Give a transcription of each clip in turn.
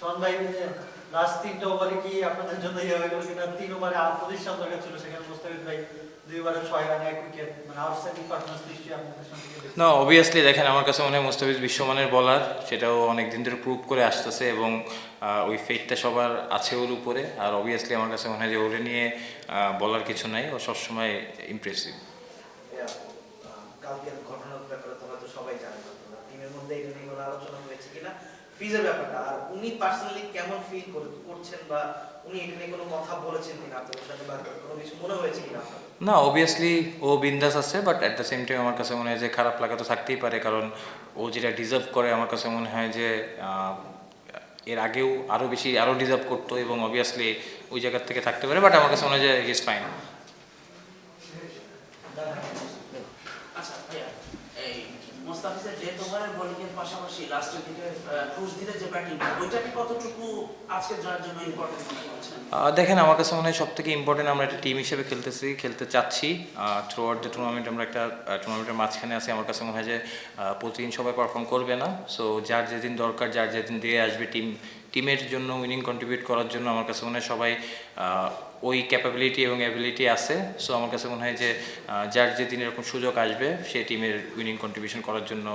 শোন ভাই লাস্ট তিনটা ওভারে কি আপনাদের জন্য ইয়ে হয়ে গেল? কিনা তিন ওভারে আর প্রতিষ্ঠান দরকার ছিল সেখানে মুস্তাফিজ ভাই দুইবারে ছয় রানে এক উইকেট মানে না অবভিয়াসলি দেখেন আমার কাছে মনে হয় মুস্তাফিজ বিশ্বমানের বলার সেটাও অনেক দিন ধরে প্রুভ করে আসতেছে এবং ওই ফেটটা সবার আছে ওর উপরে। আর অবভিয়াসলি আমার কাছে মনে হয় যে ওরে নিয়ে বলার কিছু নাই। ও সবসময় ইমপ্রেসিভ কালকের ঘটনার ব্যাপারে তো সবাই আপনারা টিমের মধ্যে এটা নিয়ে কোনো আলোচনা হয়েছে কিনা? ফিজের ব্যাপারটা আর উনি পার্সোনালি কেমন ফিল করছেন বা উনি এটা নিয়ে কোনো কথা বলেছেন কিনা আপনাদের সাথে বা কোনো কিছু মনে হয়েছে কিনা না অবভিয়াসলি ও বিন্দাস আছে but at the same time আমার কাছে মনে হয় যে খারাপ লাগা তো থাকতেই পারে কারণ ও যেটা ডিজার্ভ করে আমার কাছে মনে হয় যে এর আগেও আরও বেশি আরও ডিজার্ভ করতো এবং অবভিয়াসলি ওই জায়গার থেকে থাকতে পারে বাট আমার কাছে মনে হয় যে ইজ ফাইন আচ্ছা এই ওভারের বোলিং এর পাশাপাশি লাস্টের দিকে ক্রুজ দিলে যে ব্যাটিং ওইটা কি কতটুকু আজকের জয়ের জন্য ইম্পর্টেন্ট মনে করছেন? দেখেন, আমার কাছে মনে হয় সব থেকে ইম্পর্টেন্ট আমরা একটা টিম হিসেবে খেলতেছি, খেলতে চাচ্ছি। থ্রু আউট দ্য টুর্নামেন্ট আমরা একটা টুর্নামেন্টের মাঝখানে আছি। আমার কাছে মনে হয় যে প্রতিদিন সবাই পারফর্ম করবে না। সো যার যেদিন দরকার, যার যেদিন দিয়ে আসবে টিম টিমের জন্য উইনিং কন্ট্রিবিউট করার জন্য আমার কাছে মনে হয় সবাই ওই ক্যাপাবিলিটি এবং অ্যাবিলিটি আছে। সো আমার কাছে মনে হয় যে যার যেদিন এরকম সুযোগ আসবে, সে টিমের উইনিং কন্ট্রিবিউশন করার জন্য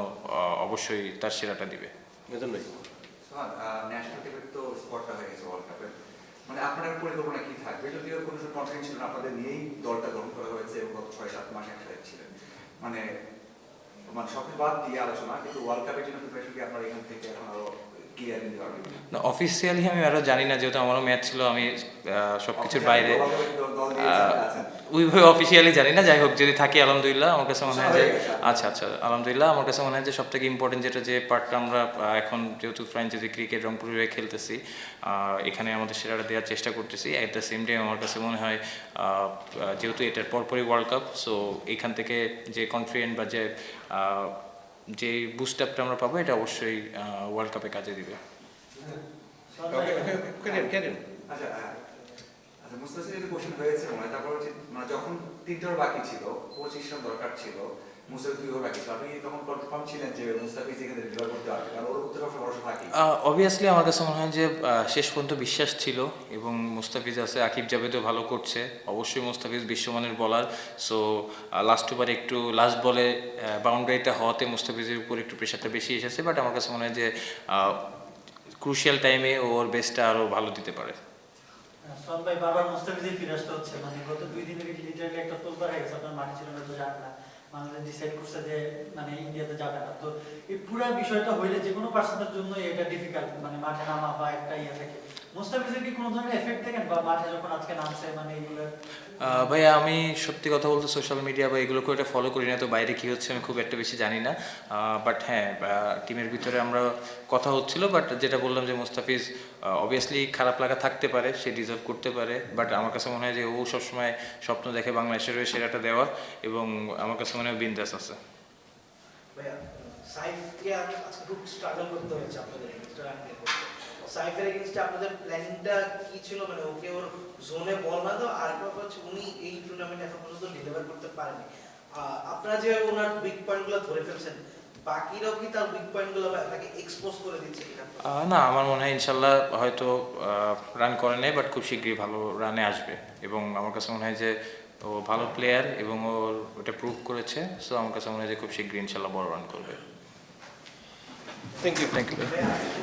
অবশ্যই তার সেরাটা দিবে। বেতন ন্যাশনাল টিমের তো স্পটটা হয়ে গেছে ওয়ার্ল্ড কাপের মানে আপনার পরিকল্পনা কি থাকবে? যদিও কোনো সময় কনফিডেন্স ছিল না, আপনাদের নিয়েই দলটা গ্রহণ করা হয়েছে এবং গত ছয় সাত মাস একসাথে ছিলেন। মানে মানে সব বাদ দিয়ে আলোচনা কিন্তু ওয়ার্ল্ড কাপের জন্য প্রিপারেশন কি আপনার এখান থেকে এখন আরও না অফিসিয়ালি আমি আরও জানি না যেহেতু আমারও ম্যাচ ছিল আমি সব কিছুর বাইরে। ওইভাবে অফিসিয়ালি জানি না যাই হোক যদি থাকি আলহামদুলিল্লাহ আমার কাছে মনে হয় যে আচ্ছা আচ্ছা আলহামদুলিল্লাহ আমার কাছে মনে হয় যে সব থেকে ইম্পর্টেন্ট যেটা যে পার্টটা আমরা এখন যেহেতু ফ্রাঞ্চাইজি ক্রিকেট রংপুরে হয়ে খেলতেছি এখানে আমাদের সেরাটা দেওয়ার চেষ্টা করতেছি। অ্যাট দ্য সেম টাইম আমার কাছে মনে হয় যেহেতু এটার পরপরই ওয়ার্ল্ড কাপ সো এখান থেকে যে কনফিডেন্ট বা যে যে বুস্ট আপটা আমরা পাবো এটা অবশ্যই ওয়ার্ল্ড কাপে কাজে দিবে আচ্ছা। আচ্ছা কোশ্চেন হয়েছে মানে তারপর হচ্ছে মানে যখন তিনটার বাকি ছিল পঁচিশ রান দরকার ছিল অবভিয়াসলি আমার কাছে মনে হয় যে শেষ পর্যন্ত বিশ্বাস ছিল এবং মুস্তাফিজ আছে আকিব জাভেদও ভালো করছে। অবশ্যই মুস্তাফিজ বিশ্বমানের বলার সো লাস্ট ওভারে একটু লাস্ট বলে বাউন্ডারিতে হওয়াতে মুস্তাফিজের উপর একটু প্রেশারটা বেশি এসেছে বাট আমার কাছে মনে হয় যে ক্রুশিয়াল টাইমে ওর বেস্টটা আরও ভালো দিতে পারে। ফিরে আসতে হচ্ছে। মানে গত দুই দিন থেকে লিটারালি একটা তোলপার হয়ে গেছে আপনার মাঠে ছিল না তো না। বাংলাদেশ ডিসাইড করছে যে মানে ইন্ডিয়াতে যাবে না। তো এই পুরো বিষয়টা হইলে যে কোনো পার্সনের জন্য এটা ডিফিকাল্ট মানে মাঠে নামা বা একটা ইয়ে থাকে। মুস্তাফিজের কি কোনো ধরনের এফেক্ট দেখেন বা মাঠে যখন আজকে নামছে মানে এগুলো? ভাইয়া আমি সত্যি কথা বলতে সোশ্যাল মিডিয়া বা এগুলো করে ফলো করি না তো বাইরে কী হচ্ছে আমি খুব একটা বেশি জানি না। বাট হ্যাঁ টিমের ভিতরে আমরা কথা হচ্ছিল বাট যেটা বললাম যে মুস্তাফিজ অবভিয়াসলি খারাপ লাগা থাকতে পারে সে ডিজার্ভ করতে পারে বাট আমার কাছে মনে হয় যে ও সবসময় স্বপ্ন দেখে বাংলাদেশের হয়ে সেরাটা দেওয়ার এবং আমার কাছে মনে হয় বিন্দাস আছে। ভাইয়া সাইফকে আজকে খুব স্ট্রাগল করতে হয়েছে আপনাদের। এগেনস্টে রান করতে সাইফের এগেনস্টে আপনাদের প্ল্যানিংটা কি ছিল? মানে ওকে ওর জোনে বল না দাও আর একটা হচ্ছে উনি এই টুর্নামেন্ট এখন পর্যন্ত ডেলিভার করতে পারেনি। আহ, আপনারা যে ওনার উইক পয়েন্টগুলো ধরে ফেলছেন বাকিরাও কি তার উইক পয়েন্টগুলো তাকে এক্সপোজ করে দিচ্ছে না আমার মনে হয় ইনশাল্লাহ হয়তো রান করে নেই বাট খুব শীঘ্রই ভালো রানে আসবে। এবং আমার কাছে মনে হয় যে ও ভালো প্লেয়ার এবং ওর ওটা প্রুভ করেছে সো আমার কাছে মনে হয় যে খুব শীঘ্রই ইনশাল্লাহ বড় রান করবে। Thank you thank you